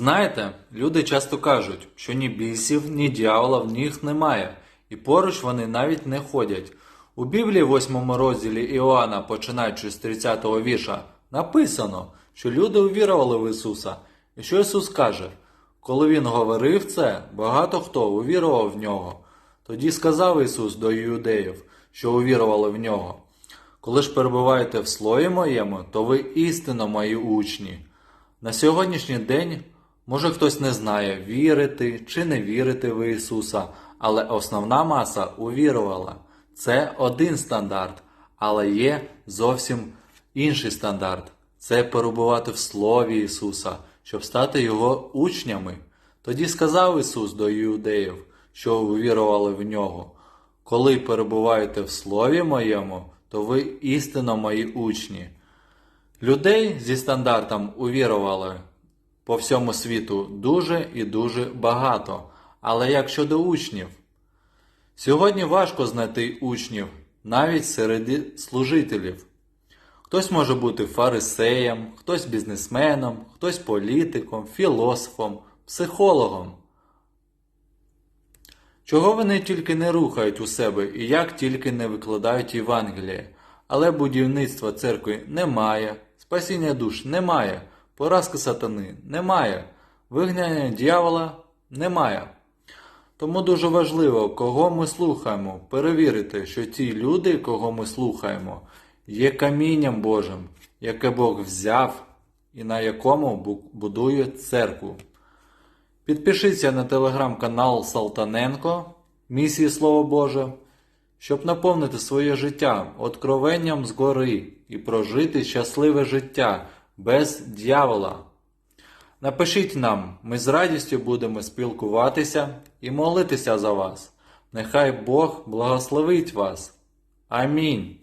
Знаєте, люди часто кажуть, що ні бісів, ні дьявола в них немає, і поруч вони навіть не ходять. У Біблії, 8 розділі Іоанна, починаючи з 30-го віша, написано, що люди увірували в Ісуса. І що Ісус каже? Коли Він говорив це, багато хто увірував в нього. Тоді сказав Ісус до юдеїв, що увірували в нього. Коли ж перебуваєте в слові моєму, то ви істинно мої учні. На сьогоднішній день може хтось не знає, вірити чи не вірити в Ісуса, але основна маса увірувала. Це один стандарт, але є зовсім інший стандарт це перебувати в Слові Ісуса, щоб стати Його учнями. Тоді сказав Ісус до іудеїв, що увірували в нього. Коли перебуваєте в Слові моєму, то ви істинно мої учні. Людей зі стандартом увірували по всьому світу дуже і дуже багато. Але як щодо учнів? Сьогодні важко знайти учнів навіть серед служителів. Хтось може бути фарисеєм, хтось бізнесменом, хтось політиком, філософом, психологом. Чого вони тільки не рухають у себе і як тільки не викладають Євангеліє, але будівництва церкви немає, спасіння душ немає, поразки сатани немає, вигнання дьявола немає. Тому дуже важливо, кого ми слухаємо, перевірити, що ті люди, кого ми слухаємо, є камінням Божим, яке Бог взяв і на якому бу- будує церкву. Підпишіться на телеграм-канал Салтаненко Місії Слово Боже, щоб наповнити своє життя откровенням згори і прожити щасливе життя без дьявола. Напишіть нам, ми з радістю будемо спілкуватися і молитися за вас. Нехай Бог благословить вас. Амінь.